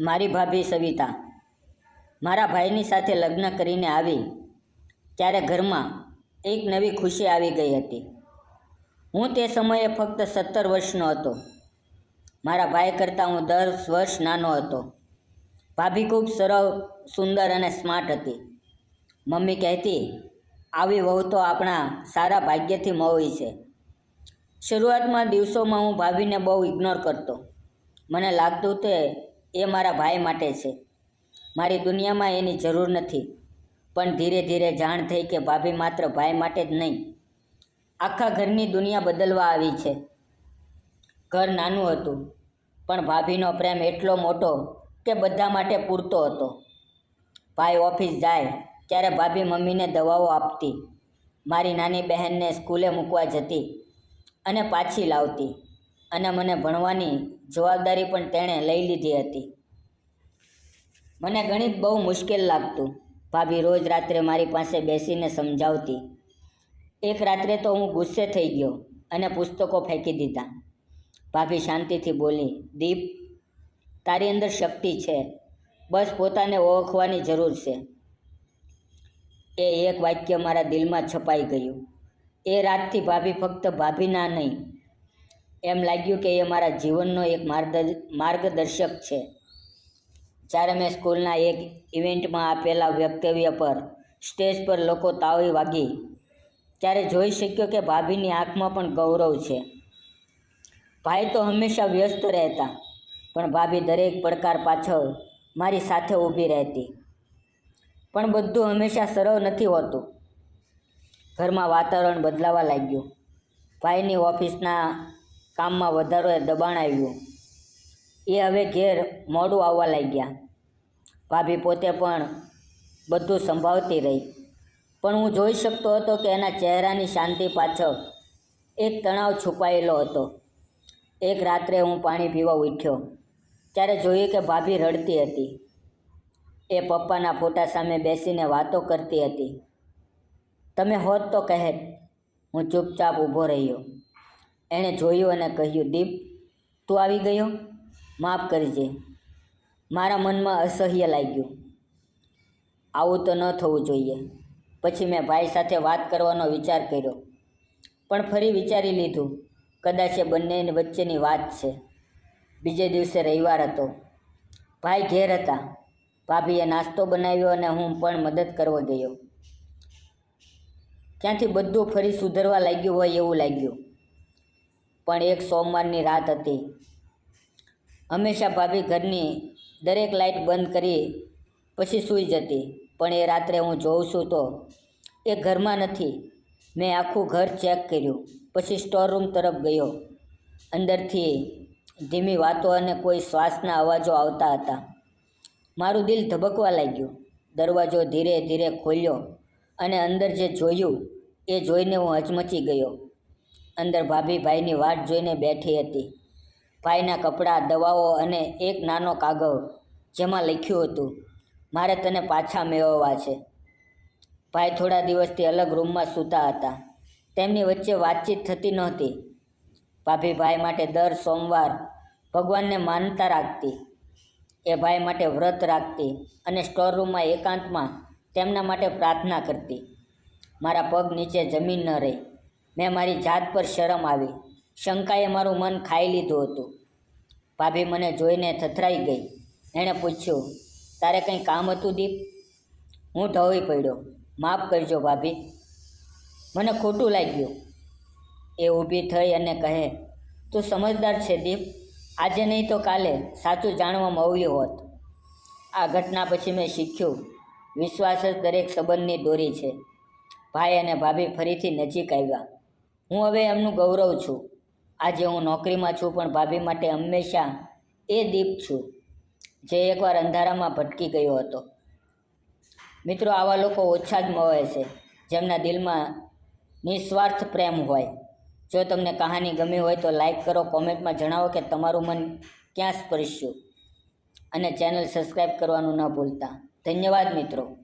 મારી ભાભી સવિતા. મારા ભાઈની સાથે લગ્ન કરીને આવી. ત્યારે ઘરમાં એક નવી ખુશી આવી ગઈ હતી. હું તે સમયે ફક્ત સત્તર વર્ષનો હતો. મારા ભાઈ કરતાં હું દસ વર્ષ નાનો હતો. ભાભી ખૂબ સરળ, સુંદર અને સ્માર્ટ હતી. મમ્મી કહેતી, આવી વહુ તો આપણા સારા ભાગ્યથી મોવી છે. શરૂઆતમાં દિવસોમાં હું ભાભીને બહુ ઇગ્નોર કરતો. મને લાગતું તે એ મારા ભાઈ માટે છે. મારી દુનિયામાં એની જરૂર નથી. પણ ધીરે ધીરે જાણ થઈ કે ભાભી માત્ર ભાઈ માટે જ નહીં. આખા ઘરની દુનિયા બદલવા આવી છે. ઘર નાનું હતું, પણ ભાભીનો પ્રેમ એટલો મોટો કે બધા માટે પૂરતો હતો. ભાઈ ઓફિસ જાય, ત્યારે ભાભી મમ્મીને દવાઓ આપતી. મારી નાની બહેનને સ્કૂલે મૂકવા જતી અને પાછી લાવતી. અને મને ભણવાની જવાબદારી પણ તેણે લઈ લીધી હતી. મને ગણિત બહુ મુશ્કેલ લાગતું. ભાભી રોજ રાત્રે મારી પાસે બેસીને સમજાવતી. એક રાત્રે તો હું ગુસ્સે થઈ ગયો અને પુસ્તકો ફેંકી દીધા. ભાભી શાંતિથી બોલી, દીપ, તારી અંદર શક્તિ છે. બસ પોતાને ઓળખવાની જરૂર છે. એ એક વાક્ય મારા દિલમાં છપાઈ ગયું. એ રાતથી ભાભી ફક્ત ભાભીના નહીં એમ લાગ્યું કે એ મારા જીવનનો એક માર્ગદ માર્ગદર્શક છે. જ્યારે મેં સ્કૂલના એક ઇવેન્ટમાં આપેલા વક્તવ્ય પર સ્ટેજ પર લોકો તાળી વાગી, ત્યારે જોઈ શક્યો કે ભાભીની આંખમાં પણ ગૌરવ છે. ભાઈ તો હંમેશા વ્યસ્ત રહેતા, પણ ભાભી દરેક પડકાર પાછળ મારી સાથે ઊભી રહેતી. પણ બધું હંમેશા સરળ નથી હોતું. ઘરમાં વાતાવરણ બદલાવા લાગ્યું. ભાઈની ઓફિસના કામમાં વધારે દબાણ આવ્યું. એ હવે ઘેર મોડું આવવા લાગ્યા. ભાભી પોતે પણ બધું સંભાળતી રહી. પણ હું જોઈ શકતો હતો કે એના ચહેરાની શાંતિ પાછળ એક તણાવ છુપાયેલો હતો. એક રાત્રે હું પાણી પીવા ઉઠ્યો, ત્યારે જોયું કે ભાભી રડતી હતી. એ પપ્પાના ફોટા સામે બેસીને વાતો કરતી હતી. તમે હોત તો કહેત. હું ચૂપચાપ ઊભો રહ્યો. એણે જોયું અને કહ્યું, દીપ, તું આવી ગયો? માફ કરજે. મારા મનમાં અસહ્ય લાગ્યું. આવું તો ન થવું જોઈએ. પછી મેં ભાઈ સાથે વાત કરવાનો વિચાર કર્યો. પણ ફરી વિચારી લીધું, કદાચ એ બંને વચ્ચેની વાત છે. બીજે દિવસે રવિવાર હતો. ભાઈ ઘેર હતા. ભાભીએ નાસ્તો બનાવ્યો અને હું પણ મદદ કરવા ગયો. ત્યાંથી બધું ફરી સુધરવા લાગ્યું હોય એવું લાગ્યું. પણ એક સોમવારની રાત હતી. હંમેશા ભાભી ઘરની દરેક લાઇટ બંધ કરી પછી સૂઈ જતી. પણ એ રાત્રે હું જોઉં છું તો એ ઘરમાં નથી. મેં આખું ઘર ચેક કર્યું. પછી સ્ટોર રૂમ તરફ ગયો. અંદરથી ધીમી વાતો અને કોઈ શ્વાસના અવાજો આવતા હતા. મારું દિલ ધબકવા લાગ્યું. દરવાજો ધીરે ધીરે ખોલ્યો અને અંદર જે જોયું એ જોઈને હું હચમચી ગયો. અંદર ભાભી ભાઈની વાટ જોઈને બેઠી હતી. ભાઈના કપડાં, દવાઓ અને એક નાનો કાગળ જેમાં લખ્યું હતું, મારે તને પાછા મેળવવા છે. ભાઈ થોડા દિવસથી અલગ રૂમમાં સૂતા હતા. તેમની વચ્ચે વાતચીત થતી નહોતી. ભાભી ભાઈ માટે દર સોમવાર ભગવાનને માનતા રાખતી. એ ભાઈ માટે વ્રત રાખતી અને સ્ટોર રૂમમાં એકાંતમાં તેમના માટે પ્રાર્થના કરતી. મારા પગ નીચે જમીન ન રહી. મેં મારી જાત પર શરમ આવી. શંકાએ મારું મન ખાઈ લીધું હતું. ભાભી મને જોઈને થથરાઈ ગઈ. એણે પૂછ્યું, તારે કંઈ કામ હતું દીપ? હું ઢવી પડ્યો. માફ કરજો ભાભી. મને ખોટું લાગ્યું. એ ઊભી થઈ અને કહે, તું સમજદાર છે દીપ. આજે નહીં તો કાલે. સાચું જાણવામાં આવ્યું હોત. આ ઘટના પછી મેં શીખ્યું, વિશ્વાસ જ દરેક સંબંધની દોરી છે. ભાઈ અને ભાભી ફરીથી નજીક આવ્યા. હું હવે એમનું ગૌરવ છું. આજે હું નોકરીમાં છું પણ ભાભી માટે હંમેશા એ દીપ છું, જે એકવાર અંધારામાં ભટકી ગયો હતો. મિત્રો, આવા લોકો ઓછા જ મળે છે, જેમના દિલમાં નિસ્વાર્થ પ્રેમ હોય. જો તમને કહાની ગમી હોય તો લાઈક કરો, કોમેન્ટમાં જણાવો કે તમારું મન ક્યાં સ્પર્શ્યું. અને ચેનલ સબસ્ક્રાઈબ કરવાનું ન ભૂલતા. ધન્યવાદ મિત્રો.